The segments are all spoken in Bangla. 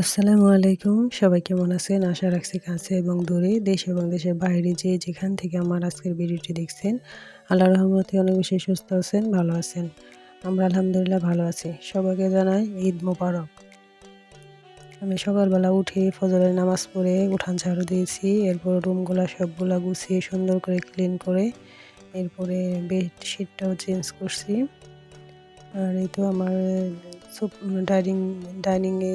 আসসালামু আলাইকুম। সবাই কেমন আছেন? আশা রাখছি কাছে এবং দূরে। দেশ এবং দেশের বাইরে যে যেখান থেকে আমার আজকের ভিডিওটি দেখছেন আল্লাহ রহমতে অনেক বেশি সুস্থ আছেন, ভালো আছেন। আমরা আলহামদুলিল্লাহ ভালো আছি। সবাইকে জানাই ঈদ মোবারক। আমি সকালবেলা উঠে ফজরের নামাজ পড়ে উঠান ঝাড়ু দিয়েছি। এরপর রুমগুলা সবগুলা গুছিয়ে সুন্দর করে ক্লিন করে এরপরে বেডশিটটাও চেঞ্জ করছি। আর এই তো আমার ডাইনিং, ডাইনিংয়ে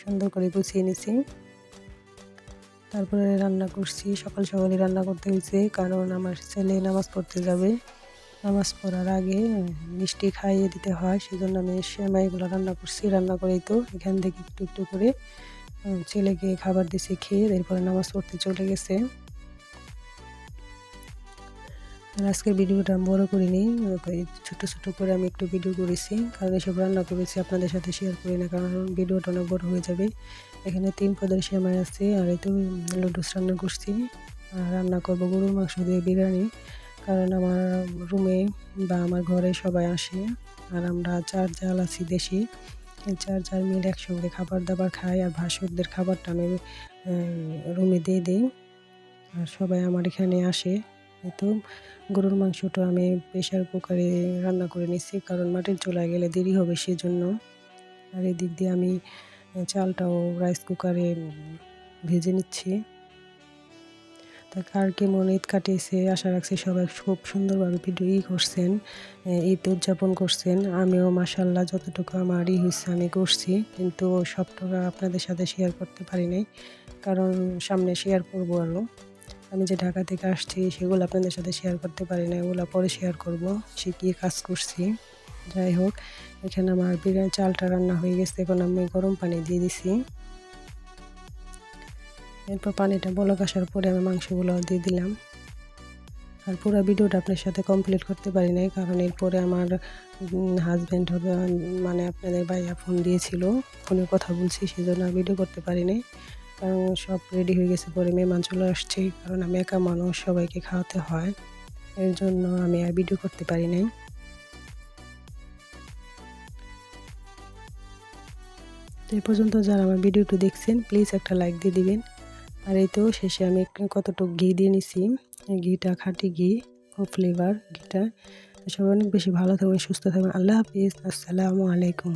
সুন্দর করে গুছিয়ে নিছি। তারপরে রান্না করছি, সকাল সকালে রান্না করতে হয়েছে, কারণ আমার ছেলে নামাজ পড়তে যাবে। নামাজ পড়ার আগে মিষ্টি খাইয়ে দিতে হয়, সেজন্য আমি সেমাইগুলো রান্না করছি, রান্না করেই তো এখান থেকে একটু একটু করে ছেলেকে খাবার দিছি খেয়ে এরপরে নামাজ পড়তে চলে গেছে। আজকের ভিডিওটা আমি বড় করিনি ছোট ছোট করে আমি একটু ভিডিও করেছি। কারণ এসব রান্না করেছি, আপনাদের সাথে শেয়ার করি না, কারণ ভিডিওটা অনেক বড় হয়ে যাবে। এখানে তিন পদের সেমাই আছে, আর এই তো লুডুস রান্না করছি। আর রান্না করব গরুর মাংস দিয়ে বিরিয়ানি। কারণ আমার রুমে বা আমার ঘরে সবাই আসে, আর আমরা চার জাল আছি দেশি। চার চার মিলে একসঙ্গে খাবার দাবার খাই, আর ভাসুরদের খাবারটা আমি রুমে দিয়ে দিই। আর সবাই আমার এখানে আসে। তো গরুর মাংসটা আমি প্রেশার কুকারে রান্না করে নিচ্ছি কারণ মাটির চুলায় গেলে দেরি হবে সেজন্য। আর এদিক দিয়ে আমি চালটাও রাইস কুকারে ভেজে নিচ্ছি। তা কার কেমন ঈদ কাটিয়েছে আশা রাখছি সবাই খুব সুন্দরভাবে ভিডিও ই করছেন ঈদ উদযাপন করছেন। আমিও মাসাল্লাহ যতটুকু আমার ই হয়েছে আমি করছি, কিন্তু সবটুকু আপনাদের সাথে শেয়ার করতে পারি নাই, কারণ সামনে শেয়ার করব আরও আমি যে ঢাকা থেকে আসছি, সেগুলো আপনাদের সাথে শেয়ার করতে পারি না, এগুলো পরে শেয়ার করব। সে কী কাজ করছি? যাই হোক, এখানে আমার বিরিয়ানি চালটা রান্না হয়ে গেছে, এখন আমি গরম পানি দিয়ে দিছি। এরপর পানিটা বলক আসার পরে আমি মাংসগুলো দিয়ে দিলাম। আর পুরো ভিডিওটা আপনার সাথে কমপ্লিট করতে পারি নাই, কারণ এরপরে আমার হাজব্যান্ড হবে মানে আপনাদের ভাইয়া ফোন দিয়েছিল ফোনে কথা বলছি, সেজন্য ভিডিও করতে পারি কারণ সব রেডি হয়ে গেছে, পরে মেহমান চলে আসছে, কারণ আমি একা মানুষ, সবাইকে খাওয়াতে হয়। এর জন্য আমি আর ভিডিও করতে পারি নাই। তো এই পর্যন্ত যারা আমার ভিডিওটি দেখছেন প্লিজ একটা লাইক দিয়ে দিবেন। আর এই তো শেষে আমি কতটুকু ঘি দিয়ে নিছি। ঘিটা, খাঁটি ঘি ও ফ্লেভার ঘিটা। সবাই অনেক বেশি ভালো থাকবেন, সুস্থ থাকবেন। আল্লাহ হাফিজ, আসসালামু আলাইকুম।